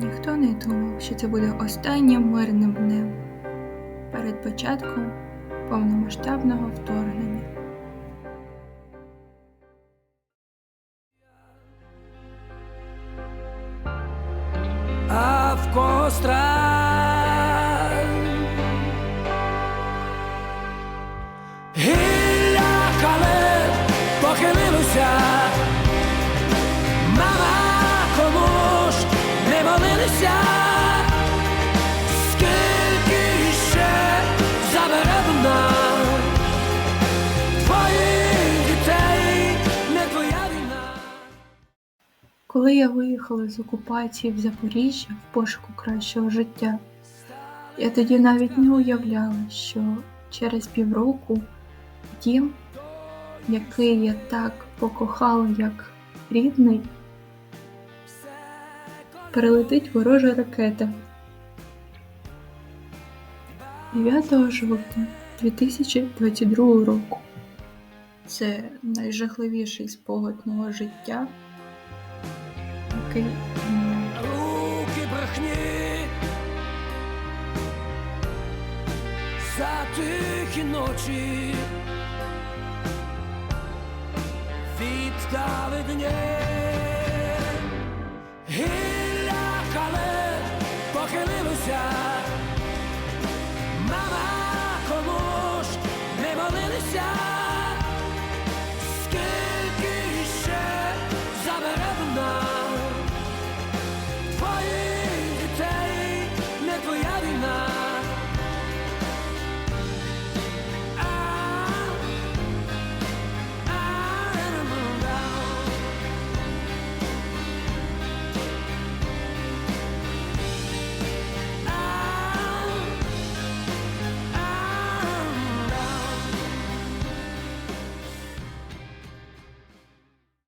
Ніхто не думав, що це буде останнім мирним днем перед початком повномасштабного вторгнення. а в кого молилися, скільки ще забере вона твоїх дітей, не твоя війна. Коли я виїхала з окупації в Запоріжжя в пошуку кращого життя, я тоді навіть не уявляла, що через півроку дім, який я так покохала як рідний, перелетить ворожа ракета. 9 жовтня 2022 року. Це найжахливіший спогад мого життя, який руки брехні за тихі ночі віддали дні the shine.